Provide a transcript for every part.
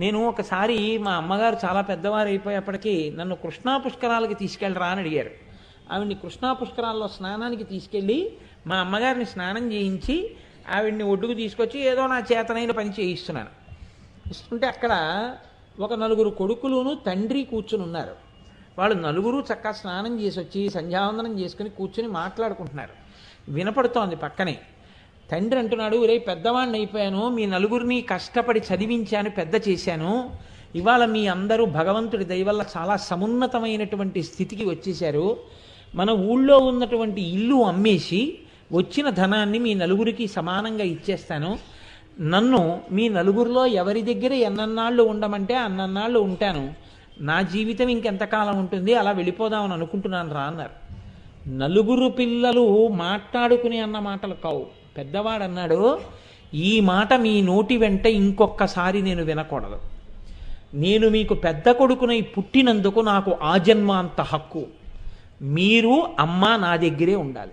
నేను ఒకసారి మా అమ్మగారు చాలా పెద్దవారు అయిపోయేప్పటికీ నన్ను కృష్ణా పుష్కరాలకి తీసుకెళ్ళరా అని అడిగారు. ఆవిడ్ని కృష్ణా పుష్కరాల్లో స్నానానికి తీసుకెళ్ళి మా అమ్మగారిని స్నానం చేయించి ఆవిడ్ని ఒడ్డుకు తీసుకొచ్చి ఏదో నా చేతనైన పని చేయిస్తున్నాను. ఇస్తుంటే అక్కడ ఒక నలుగురు కొడుకులును తండ్రి కూర్చుని ఉన్నారు. వాళ్ళు నలుగురు చక్కగా స్నానం చేసి వచ్చి సంధ్యావందనం చేసుకుని కూర్చుని మాట్లాడుకుంటున్నారు. వినపడుతోంది పక్కనే. తండ్రి అంటున్నాడు రే పెద్దవాడిని అయిపోయాను మీ నలుగురిని కష్టపడి చదివించాను పెద్ద చేశాను. ఇవాళ మీ అందరూ భగవంతుడి దయవల్ల చాలా సమున్నతమైనటువంటి స్థితికి వచ్చేశారు. మన ఊళ్ళో ఉన్నటువంటి ఇల్లు అమ్మేసి వచ్చిన ధనాన్ని మీ నలుగురికి సమానంగా ఇచ్చేస్తాను. నన్ను మీ నలుగురిలో ఎవరి దగ్గర ఎన్నన్నాళ్ళు ఉండమంటే అన్నన్నాళ్ళు ఉంటాను. నా జీవితం ఇంకెంతకాలం ఉంటుంది అలా వెళ్ళిపోదామని అనుకుంటున్నాను రా అన్నారు. నలుగురు పిల్లలు మాట్లాడుకుని అన్న మాటలు కావు. పెద్దవాడు అన్నాడు ఈ మాట మీ నోటి వెంట ఇంకొక్కసారి నేను వినకూడదు. నేను మీకు పెద్ద కొడుకునై పుట్టినందుకు నాకు ఆజన్మాంత హక్కు. మీరు అమ్మ నా దగ్గరే ఉండాలి.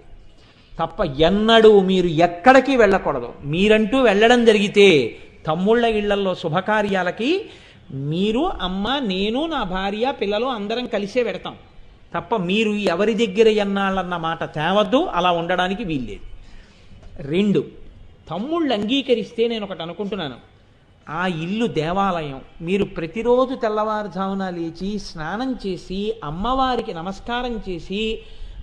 తప్ప ఎన్నడూ మీరు ఎక్కడికి వెళ్ళకూడదు. మీరంటూ వెళ్ళడం జరిగితే తమ్ముళ్ళ ఇళ్ళలో శుభకార్యాలకి మీరు అమ్మ నేను నా భార్య పిల్లలు అందరం కలిసే పెడతాం తప్ప మీరు ఎవరి దగ్గర ఎన్నాళ్ళన్న మాట తేవద్దు. అలా ఉండడానికి వీల్లేదు. రెండు. తమ్ముళ్ళు అంగీకరిస్తే నేను ఒకటి అనుకుంటున్నాను. ఆ ఇల్లు దేవాలయం. మీరు ప్రతిరోజు తెల్లవారుజామున లేచి స్నానం చేసి అమ్మవారికి నమస్కారం చేసి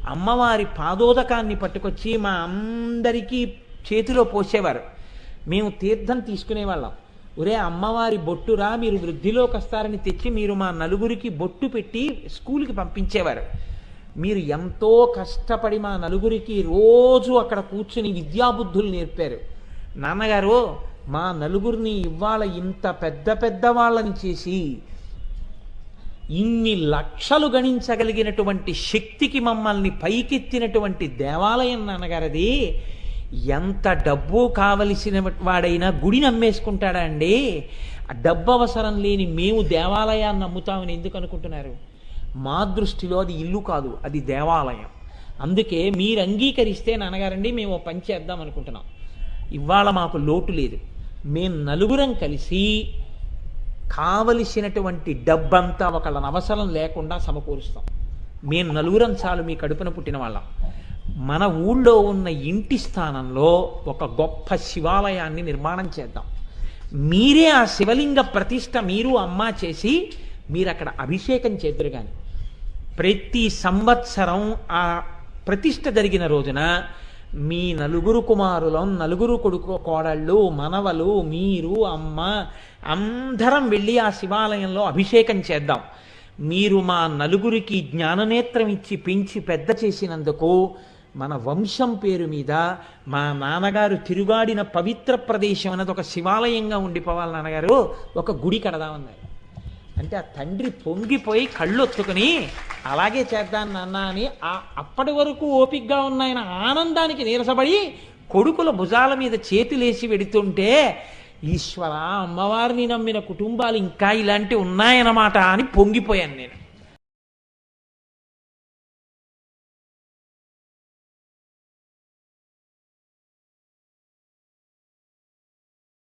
అమ్మవారి పాదోదకాన్ని పట్టుకొచ్చి మా అందరికీ చేతిలో పోసేవారు. మేము తీర్థం తీసుకునేవాళ్ళం. ఒరే అమ్మవారి బొట్టురా మీరు వృద్ధిలోకి వస్తారని తెచ్చి మీరు మా నలుగురికి బొట్టు పెట్టి స్కూల్కి పంపించేవారు. మీరు ఎంతో కష్టపడి మా నలుగురికి రోజు అక్కడ కూర్చుని విద్యాబుద్ధులు నేర్పారు. నాన్నగారు మా నలుగురిని ఇవాళ ఇంత పెద్ద పెద్ద వాళ్ళని చేసి ఇన్ని లక్షలు గణించగలిగినటువంటి శక్తికి మమ్మల్ని పైకెత్తినటువంటి దేవాలయం నాన్నగారది ఎంత డబ్బు కావలసిన వాడైనా గుడి అమ్మేసుకుంటాడా అండి? ఆ డబ్బు అవసరం లేని మేము దేవాలయాన్ని నమ్ముతామని ఎందుకు అనుకుంటున్నారు? మా దృష్టిలో అది ఇల్లు కాదు అది దేవాలయం. అందుకే మీరు అంగీకరిస్తే నాన్నగారండి మేము పని చేద్దాం అనుకుంటున్నాం. ఇవాళ మాకు లోటు లేదు. మేము నలుగురం కలిసి కావలసినటువంటి డబ్బంతా ఒకళ్ళని అవసరం లేకుండా సమకూరుస్తాం. మేము నలుగురం చాలు మీ కడుపున పుట్టిన వాళ్ళం. మన ఊళ్ళో ఉన్న ఇంటి స్థానంలో ఒక గొప్ప శివాలయాన్ని నిర్మాణం చేద్దాం. మీరే ఆ శివలింగ ప్రతిష్ట మీరు అమ్మ చేసి మీరు అక్కడ అభిషేకం చేద్దరు కానీ ప్రతి సంవత్సరం ఆ ప్రతిష్ట జరిగిన రోజున మీ నలుగురు కుమారులం నలుగురు కొడుకు కోడళ్ళు మనవలు మీరు అమ్మ అందరం వెళ్ళి ఆ శివాలయంలో అభిషేకం చేద్దాం. మీరు మా నలుగురికి జ్ఞాననేత్రం ఇచ్చి పెంచి పెద్ద చేసినందుకు మన వంశం పేరు మీద మా నాన్నగారు తిరుగాడిన పవిత్ర ప్రదేశం అన్నది ఒక శివాలయంగా ఉండిపోవాలి నాన్నగారు. ఒక గుడి కడదామన్నారు. అంటే ఆ తండ్రి పొంగిపోయి కళ్ళు ఒత్తుకుని అలాగే చేద్దాం నాన్న అని ఆ అప్పటి వరకు ఓపిగ్గా ఉన్న ఆయన ఆనందానికి నీరసపడి కొడుకుల భుజాల మీద చేతులేసి వెడుతుంటే ఈశ్వర అమ్మవారిని నమ్మిన కుటుంబాలు ఇంకా ఇలాంటివి ఉన్నాయన్నమాట అని పొంగిపోయాను నేను.